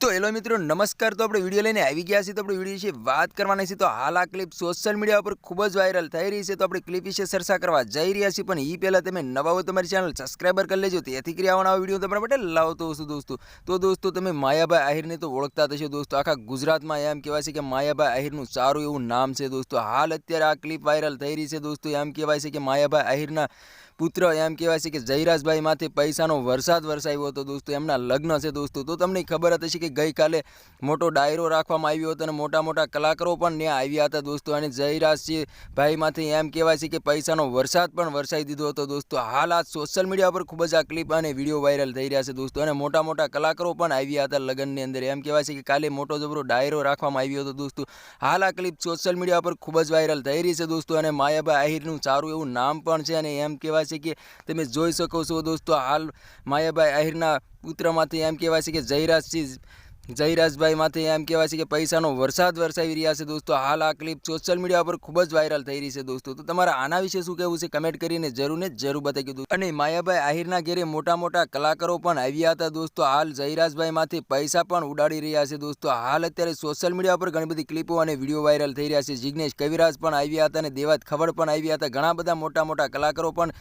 તો હેલો મિત્રો, નમસ્કાર. તો આપણે વીડિયો લઈને આવી ગયા છીએ. તો આપણે વીડિયો વિશે વાત કરવાની છે તો હાલ આ ક્લિપ સોશિયલ મીડિયા ઉપર ખૂબ જ વાયરલ થઈ રહી છે. તો આપણે ક્લિપ વિશે ચર્ચા કરવા જઈ રહ્યા છીએ. પણ એ પહેલાં તમે નવા હોય તમારી ચેનલ સબસ્ક્રાઈબર કરી લેજો. તેથી કરી આવવાના વીડિયો તમારા માટે લાવતો હશું દોસ્તો. તો દોસ્તો, તમે માયાભાઈ આહિરને તો ઓળખતા થશો દોસ્તો. આખા ગુજરાતમાં એમ કહેવાય છે કે માયાભાઈ આહિરનું સારું એવું નામ છે દોસ્તો. હાલ અત્યારે આ ક્લિપ વાયરલ થઈ રહી છે દોસ્તો. એમ કહેવાય છે કે માયાભાઈ આહિરના પુત્ર, એમ કહેવાય છે કે જયરાજભાઈ માથે પૈસાનો વરસાદ વરસાવ્યો હતો દોસ્તો. એમના લગ્ન છે દોસ્તો. તો તમને ખબર હતી હશે કે ગઈકાલે મોટો ડાયરો રાખવામાં આવ્યો હતો અને મોટા મોટા કલાકારો પણ ત્યાં આવ્યા હતા દોસ્તો. અને જયરાજસિંહભાઈમાંથી ભાઈમાંથી એમ કહેવાય છે કે પૈસાનો વરસાદ પણ વરસાવી દીધો હતો દોસ્તો. હાલ આ સોશિયલ મીડિયા પર ખૂબ જ આ ક્લિપ અને વીડિયો વાયરલ થઈ રહ્યા છે દોસ્તો. અને મોટા મોટા કલાકારો પણ આવ્યા હતા લગ્નની અંદર. એમ કહેવાય છે કે કાલે મોટો જબરો ડાયરો રાખવામાં આવ્યો હતો દોસ્તો. હાલ આ ક્લિપ સોશિયલ મીડિયા પર ખૂબ જ વાયરલ થઈ રહી છે દોસ્તો. અને માયાભાઈ આહિરનું સારું એવું નામ પણ છે અને એમ કહેવાય છે કે તમે જોઈ શકો છો દોસ્તો. હાલ માયાભાઈ આહિરના પુત્રમાંથી એમ કહેવાય છે કે જયરાજસિંહ જયરાજભાઈ માથે એમ કહેવાય છે કે પૈસાનો વરસાદ વરસાવી રહ્યા છે દોસ્તો. હાલ આ ક્લિપ સોશિયલ મીડિયા પર ખૂબ જ વાયરલ થઈ રહી છે દોસ્તો. તો તમારા આના વિશે શું કહેવું છે કમેન્ટ કરીને જરૂર ને જરૂર બતાવી દો. અને માયાભાઈ આહિરના ઘેરે મોટા મોટા કલાકારો પણ આવ્યા હતા દોસ્તો. હાલ જયરાજભાઈમાંથી પૈસા પણ ઉડાડી રહ્યા છે દોસ્તો. હાલ અત્યારે સોશિયલ મીડિયા પર ઘણી બધી ક્લિપો અને વીડિયો વાયરલ થઈ રહ્યા છે. જિગ્નેશ કવિરાજ પણ આવ્યા હતા અને દેવાત ખબર પણ આવ્યા હતા. ઘણા બધા મોટા મોટા કલાકારો પણ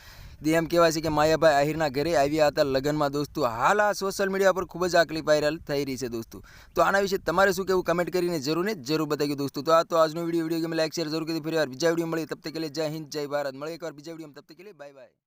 એમ કહેવાય છે કે માયાભાઈ આહિરના ઘરે આવ્યા હતા લગ્નમાં દોસ્તો. હાલ આ સોશિયલ મીડિયા પર ખૂબ જ આ ક્લિપ વાયરલ થઈ રહી છે દોસ્તો. તો આના વિશે તમારે શું કહેવું? કમેન્ટ કરીને જરૂર જરૂર બતાવી દોસ્તો. તો આ તો આજનો વીડિયો વીડિયો ગમે લાઈક શેર જરૂર કરી ફરી વાર બીજા વીડિયો મળી તબ તક કે જય હિન્દ, જય ભારત. મળે એકવાર બીજા વીડિયો તબ તક કે બાય બાય